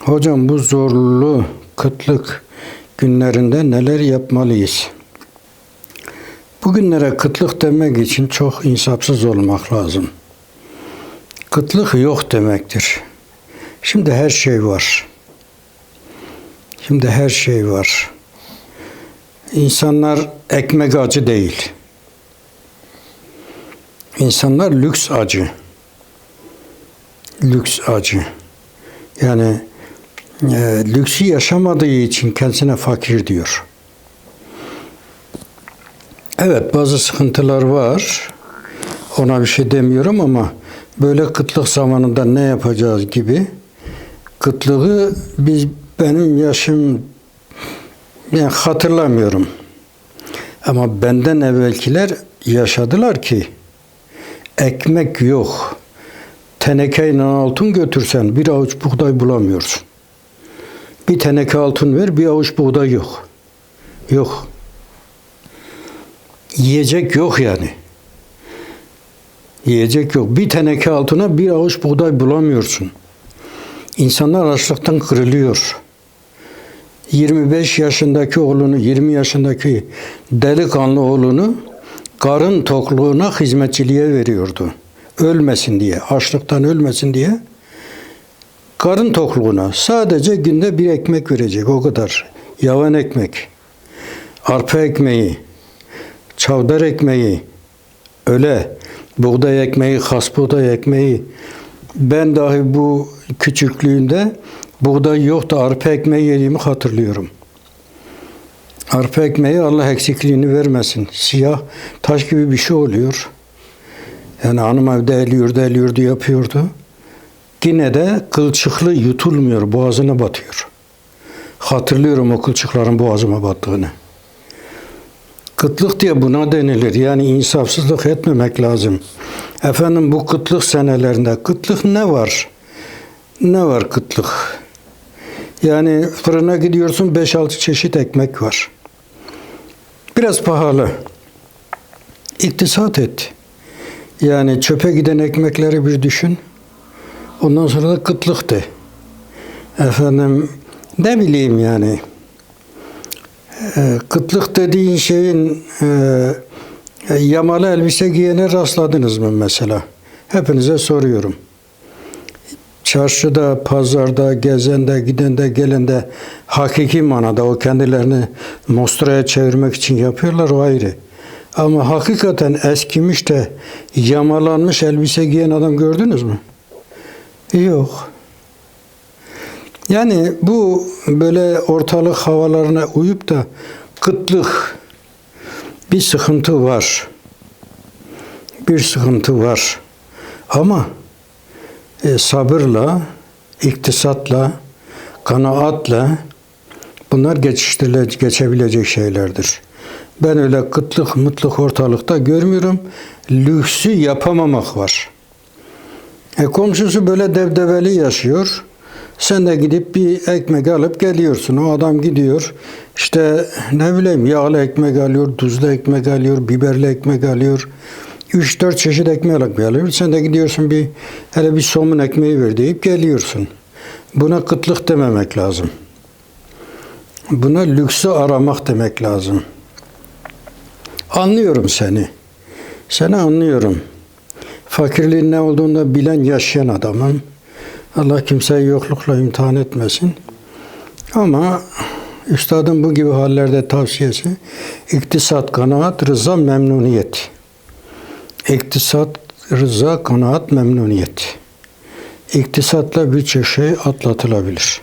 Hocam bu zorlu kıtlık günlerinde neler yapmalıyız? Bugünlere kıtlık demek için çok insafsız olmak lazım. Kıtlık yok demektir. Şimdi her şey var. Şimdi her şey var. İnsanlar ekmek acı değil. İnsanlar lüks acı. Lüks acı. Yani e, lüksü yaşamadığı için kendisine fakir diyor. Evet bazı sıkıntılar var. Ona bir şey demiyorum ama böyle kıtlık zamanında ne yapacağız gibi kıtlığı biz benim yaşım yani hatırlamıyorum. Ama benden evvelkiler yaşadılar ki ekmek yok. Tenekeyle altın götürsen bir avuç buğday bulamıyorsun. Bir teneke altın ver, bir avuç buğday yok. Yok. Yiyecek yok yani. Yiyecek yok. Bir teneke altına bir avuç buğday bulamıyorsun. İnsanlar açlıktan kırılıyor. 25 yaşındaki oğlunu, 20 yaşındaki delikanlı oğlunu karın tokluğuna hizmetçiliğe veriyordu. Ölmesin diye, açlıktan ölmesin diye. Karın tokluğuna sadece günde bir ekmek verecek o kadar. Yavan ekmek, arpa ekmeği, çavdar ekmeği, öyle buğday ekmeği, has ekmeği. Ben dahi bu küçüklüğünde buğday yoktu, arpa ekmeği yediğimi hatırlıyorum. Arpa ekmeği Allah eksikliğini vermesin. Siyah taş gibi bir şey oluyor. Yani hanım evde eliyordu, eliyordu, yapıyordu. Yine de kılçıklı yutulmuyor, boğazına batıyor. Hatırlıyorum o kılçıkların boğazıma battığını. Kıtlık diye buna denilir. Yani insafsızlık etmemek lazım. Efendim bu kıtlık senelerinde kıtlık ne var? Ne var kıtlık? Yani fırına gidiyorsun 5-6 çeşit ekmek var. Biraz pahalı. İktisat et. Yani çöpe giden ekmekleri bir düşün. Ondan sonra da kıtlık de. Efendim ne bileyim yani. E, kıtlık dediğin şeyin e, e, yamalı elbise giyene rastladınız mı mesela? Hepinize soruyorum. Çarşıda, pazarda, gezende, gidende, gelende hakiki manada o kendilerini mostraya çevirmek için yapıyorlar o ayrı. Ama hakikaten eskimiş de yamalanmış elbise giyen adam gördünüz mü? Yok. Yani bu böyle ortalık havalarına uyup da kıtlık bir sıkıntı var. Bir sıkıntı var. Ama e, sabırla, iktisatla, kanaatla bunlar geçiştirilecek, geçebilecek şeylerdir. Ben öyle kıtlık mıtlık ortalıkta görmüyorum. Lüksü yapamamak var. E komşusu böyle devdeveli yaşıyor. Sen de gidip bir ekmek alıp geliyorsun. O adam gidiyor. İşte ne bileyim yağlı ekmek alıyor, tuzlu ekmek alıyor, biberli ekmek alıyor. 3-4 çeşit ekmek alıyor. Sen de gidiyorsun bir hele bir somun ekmeği ver deyip geliyorsun. Buna kıtlık dememek lazım. Buna lüksü aramak demek lazım. Anlıyorum seni. Seni anlıyorum. Fakirliğin ne olduğunu da bilen yaşayan adamım. Allah kimseyi yoklukla imtihan etmesin. Ama üstadın bu gibi hallerde tavsiyesi iktisat, kanaat, rıza, memnuniyet. İktisat, rıza, kanaat, memnuniyet. İktisatla birçok şey atlatılabilir.